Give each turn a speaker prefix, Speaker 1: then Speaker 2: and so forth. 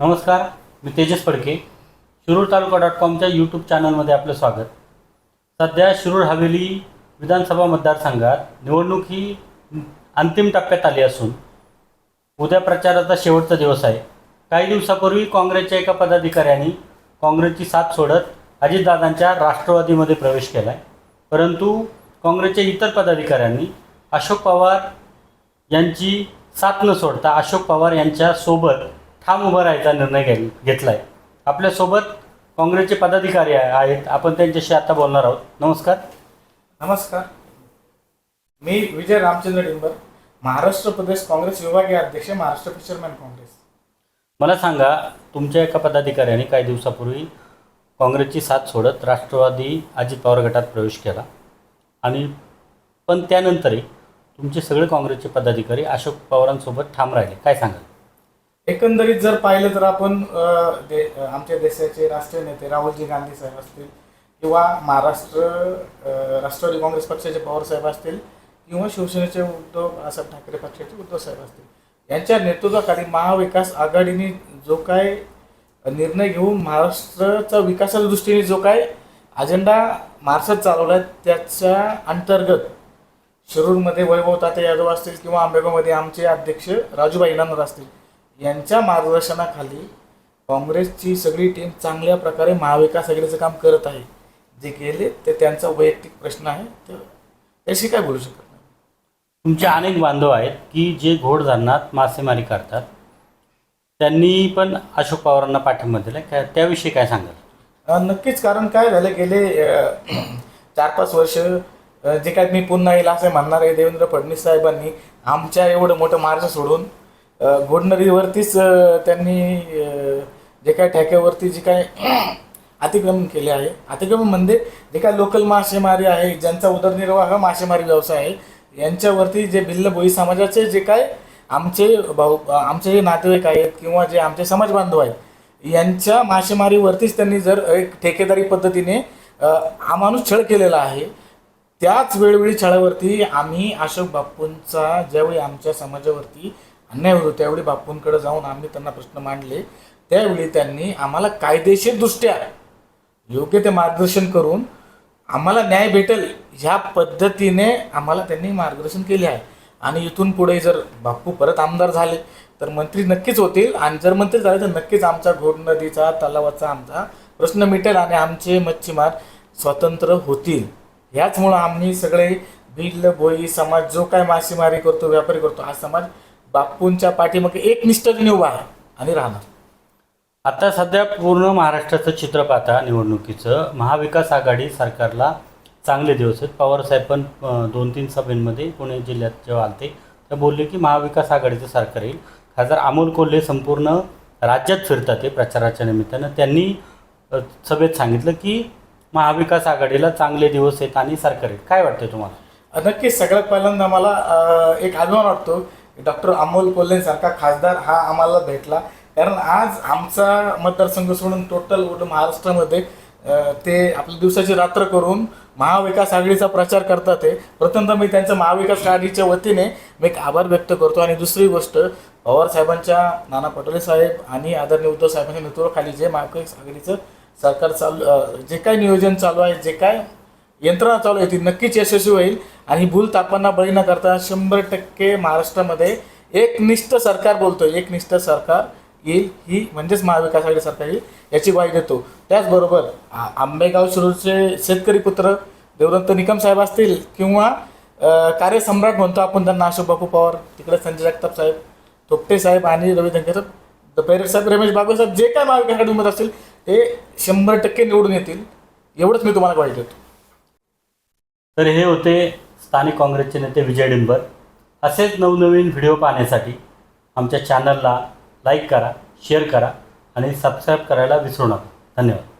Speaker 1: नमस्कार मी तेजस फडके. शिरूर तालुका डॉट कॉमच्या यूट्यूब चॅनलमध्ये आपलं स्वागत. सध्या शिरूर हवेली विधानसभा मतदारसंघात निवडणूक ही अंतिम टप्प्यात आली असून उद्या प्रचाराचा शेवटचा दिवस आहे. काही दिवसापूर्वी काँग्रेसच्या एका पदाधिकाऱ्यांनी काँग्रेसची साथ सोडत अजितदादांच्या राष्ट्रवादीमध्ये प्रवेश केला आहे परंतु काँग्रेसच्या इतर पदाधिकाऱ्यांनी अशोक पवार यांची साथ न सोडता अशोक पवार यांच्यासोबत ठाम उभं राहायचा निर्णय घे घेतला आहे आपल्यासोबत काँग्रेसचे पदाधिकारी आहे- आहेत. आपण त्यांच्याशी आता बोलणार आहोत. नमस्कार.
Speaker 2: नमस्कार. मी विजय रामचंद्र डिंबर महाराष्ट्र प्रदेश काँग्रेस विभागीय अध्यक्ष महाराष्ट्र फिशरमॅन काँग्रेस
Speaker 1: मला सांगा तुमच्या एका पदाधिकाऱ्याने काही दिवसापूर्वी काँग्रेसची साथ सोडत राष्ट्रवादी अजित पवार गटात प्रवेश केला. आणि पण त्यानंतरही तुमचे सगळे काँग्रेसचे पदाधिकारी अशोक पवारांसोबत ठाम राहिले. काय सांगाल?
Speaker 2: एकंदरीत जर पाहिलं तर आपण दे आमच्या देशाचे राष्ट्रीय नेते राहुलजी गांधी साहेब असतील किंवा महाराष्ट्र राष्ट्रवादी काँग्रेस पक्षाचे पवार साहेब असतील किंवा शिवसेनेचे उद्धव बाळासाहेब ठाकरे पक्षाचे उद्धव साहेब असतील यांच्या नेतृत्वाखाली महाविकास आघाडीने जो काय निर्णय घेऊन महाराष्ट्राचा विकासाच्या दृष्टीने जो काय अजेंडा महाराष्ट्रात चालवला आहे त्याच्या अंतर्गत शिरूरमध्ये वैभव ताते यादव असतील किंवा आंबेगावमध्ये आमचे अध्यक्ष राजूबाई इनामदार असतील यांच्या मार्गदर्शनाखाली काँग्रेसची सगळी टीम चांगल्या प्रकारे महाविकास आघाडीचं काम करत आहे. जे केले ते त्यांचा वैयक्तिक प्रश्न आहे. तर त्याशी काय बोलू शकत नाही.
Speaker 1: तुमचे अनेक बांधव आहेत की जे घोड धरणात मासेमारी करतात. त्यांनी पण अशोक पवारांना पाठिंबा दिला काय त्याविषयी काय सांगाल?
Speaker 2: नक्कीच. कारण काय झालं गेले चार पाच वर्ष जे काय मी पुन्हा येईल असं म्हणणार आहे देवेंद्र फडणवीस साहेबांनी आमच्या एवढं मोठं मार्ग सोडून घोडनरीवरतीच त्यांनी जे काय ठेक्यावरती जे काय अतिक्रमण केले आहे अतिक्रमण म्हणजे जे काय लोकल मासेमारी आहे ज्यांचा उदरनिर्वाह मासेमारी व्यवसाय आहे यांच्यावरती जे भिल्ल भोई समाजाचे जे काय आमचे भाऊ आमचे जे नातेवाईक आहेत किंवा जे आमचे समाज बांधव आहेत यांच्या मासेमारीवरतीच त्यांनी जर एक ठेकेदारी पद्धतीने अ, छळ केलेला आहे त्याच वेळोवेळी छळावरती आम्ही अशोक बापूंचा ज्यावेळी आमच्या समाजावरती अन्याय होतो त्यावेळी बापूंकडे जाऊन आम्ही त्यांना प्रश्न मांडले. त्यावेळी त्यांनी आम्हाला कायदेशीरदृष्ट्या योग्य ते मार्गदर्शन करून आम्हाला न्याय भेटेल ह्या पद्धतीने आम्हाला त्यांनी मार्गदर्शन केले आहे. आणि इथून पुढे जर बापू परत आमदार झाले तर मंत्री नक्कीच होतील. आणि जर मंत्री झाले तर नक्कीच आमचा घोड नदीचा तलावाचा आमचा प्रश्न मिटेल आणि आमचे मच्छीमार स्वतंत्र होतील. ह्याचमुळं आम्ही सगळे भिल्ल भोई समाज जो काय मासेमारी करतो व्यापारी करतो हा समाज बापूंच्या पाठीमागे एक निष्ठेने उभा आहे आणि राहणार.
Speaker 1: आता सध्या पूर्ण महाराष्ट्राचं चित्र पाहता निवडणुकीचं. महाविकास आघाडी सरकारला चांगले दिवस आहेत. पवारसाहेब पण दोन तीन सभेंमध्ये पुणे जिल्ह्यात जेव्हा आलते ते बोलले की महाविकास आघाडीचं सरकार येईल. खासदार अमोल कोल्हे संपूर्ण राज्यात फिरतात ते प्रचाराच्या निमित्तानं. त्यांनी सभेत सांगितलं की महाविकास आघाडीला चांगले दिवस आहेत आणि सरकार येईल. काय वाटतं तुम्हाला?
Speaker 2: नक्कीच सगळ्यात पहिल्यांदा मला एक अभिमान वाटतो डॉक्टर अमोल कोल्हेंसारखा खासदार हा आम्हाला भेटला. कारण आज आमचा मतदारसंघ सोडून टोटल महाराष्ट्रामध्ये ते आपल्या दिवसाची रात्र करून महाविकास आघाडीचा प्रचार करतात ते प्रथमतः मी त्यांच्या महाविकास आघाडीच्या वतीने मी एक आभार व्यक्त करतो. आणि दुसरी गोष्ट पवार साहेबांच्या नाना पटोले साहेब आणि आदरणीय उद्धव साहेबांच्या नेतृत्वाखाली जे महाविकास आघाडीचं सरकार चालू जे काय नियोजन चालू आहे जे काय यंत्रणा चालू आहे ती नक्कीच यशस्वी होईल. आणि भूल तापांना बळी न करता शंभर टक्के महाराष्ट्रामध्ये एकनिष्ठ सरकार बोलतोय. एकनिष्ठ सरकार येईल ही म्हणजेच महाविकास आघाडी सरकार येईल याची ग्वाही देतो. त्याचबरोबर आंबेगाव शिरूरचे शेतकरी पुत्र देवदत्त निकम साहेब असतील किंवा कार्यसम्राट म्हणतो आपण त्यांना अशोक बापू पवार तिकडे संजय जगताप साहेब थोपटे साहेब आणि रवी धंके साहेब साहेब रमेश बागवे साहेब जे काय महाविकास आघाडीमध्ये असतील ते शंभर टक्के निवडून येतील. एवढंच मी तुम्हाला ग्वाही देतो.
Speaker 1: तर हे होते स्थानिक काँग्रेसचे नेते विजय डिंबर. असेच नवनवीन व्हिडिओ पाहण्यासाठी आमच्या चॅनलला लाईक करा शेअर करा आणि सबस्क्राईब करायला विसरू नका. धन्यवाद.